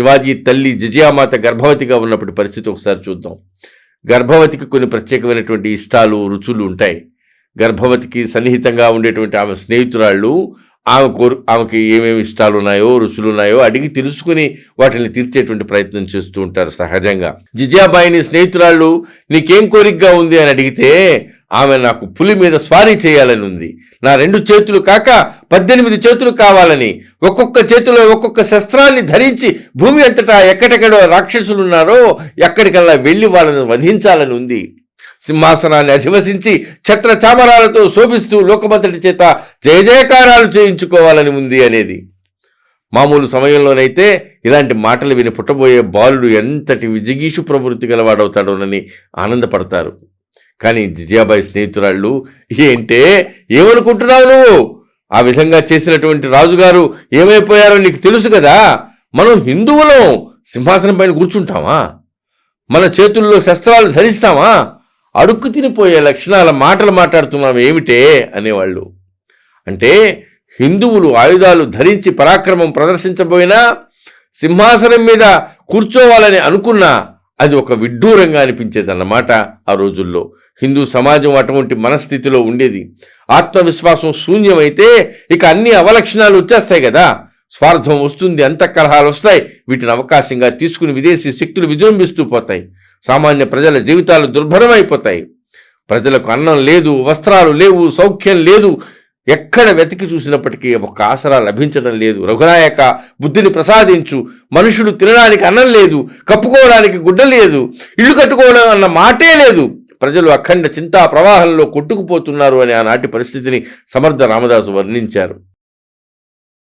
శివాజీ తల్లి జిజియామాత గర్భవతిగా ఉన్నప్పటి పరిస్థితి ఒకసారి చూద్దాం. గర్భవతికి కొన్ని ప్రత్యేకమైనటువంటి ఇష్టాలు రుచులు ఉంటాయి. గర్భవతికి సన్నిహితంగా ఉండేటువంటి ఆమె స్నేహితురాళ్ళు ఆమె కోరు ఆమెకి ఏమేమి ఇష్టాలు ఉన్నాయో రుచులు ఉన్నాయో అడిగి తెలుసుకుని వాటిని తీర్చేటువంటి ప్రయత్నం చేస్తూ ఉంటారు సహజంగా. జిజాబాయిని స్నేహితురాళ్ళు నీకేం కోరికగా ఉంది? అని అడిగితే ఆమె నాకు పులి మీద స్వారీ చేయాలని ఉంది. నా రెండు చేతులు కాక పద్దెనిమిది చేతులు కావాలని. ఒక్కొక్క చేతిలో ఒక్కొక్క శస్త్రాన్ని ధరించి భూమి అంతటా ఎక్కడెక్కడో రాక్షసులున్నారో ఎక్కడికల్లా వెళ్ళి వాళ్ళను వధించాలని ఉంది. సింహాసనాన్ని అధివసించి ఛత్ర చామరాలతో శోభిస్తూ లోకమంతటి చేత జయ జయకారాలు చేయించుకోవాలని ఉంది అనేది. మామూలు సమయంలోనైతే ఇలాంటి మాటలు విని పుట్టబోయే బాలుడు ఎంతటి విజిగీషు ప్రవృత్తి గలవాడవుతాడోనని ఆనందపడతారు. కానీ జిజియాబాయి స్నేహితురాళ్ళు ఏంటే ఏమనుకుంటున్నావు నువ్వు? ఆ విధంగా చేసినటువంటి రాజుగారు ఏమైపోయారో నీకు తెలుసు కదా? మనం హిందువులం సింహాసనం పైన కూర్చుంటామా? మన చేతుల్లో శస్త్రాలు ధరిస్తామా? అడుక్కు తినిపోయే లక్షణాల మాటలు మాట్లాడుతున్నాం ఏమిటే? అనేవాళ్ళు. అంటే హిందువులు ఆయుధాలు ధరించి పరాక్రమం ప్రదర్శించబోయినా సింహాసనం మీద కూర్చోవాలని అనుకున్నా అది ఒక విడ్డూరంగా అనిపించేదన్నమాట ఆ రోజుల్లో. హిందూ సమాజం అటువంటి మనస్థితిలో ఉండేది. ఆత్మవిశ్వాసం శూన్యమైతే ఇక అన్ని అవలక్షణాలు వచ్చేస్తాయి కదా. స్వార్థం వస్తుంది అంతఃకలహాలు వస్తాయి. వీటిని అవకాశంగా తీసుకుని విదేశీ శక్తులు విజృంభిస్తూ పోతాయి. సామాన్య ప్రజల జీవితాలు దుర్భరమైపోతాయి. ప్రజలకు అన్నం లేదు వస్త్రాలు లేవు సౌఖ్యం లేదు. ఎక్కడ వెతికి చూసినప్పటికీ ఒక ఆసరా లభించడం లేదు. రఘునాయక బుద్ధిని ప్రసాదించు. మనుషులు తినడానికి అన్నం లేదు కప్పుకోవడానికి గుడ్డ లేదు ఇల్లు కట్టుకోవడం అన్న మాటే లేదు. ప్రజలు అఖండ చింతా ప్రవాహంలో కొట్టుకుపోతున్నారు అనే ఆనాటి పరిస్థితిని సమర్థ రామదాసు వర్ణించారు.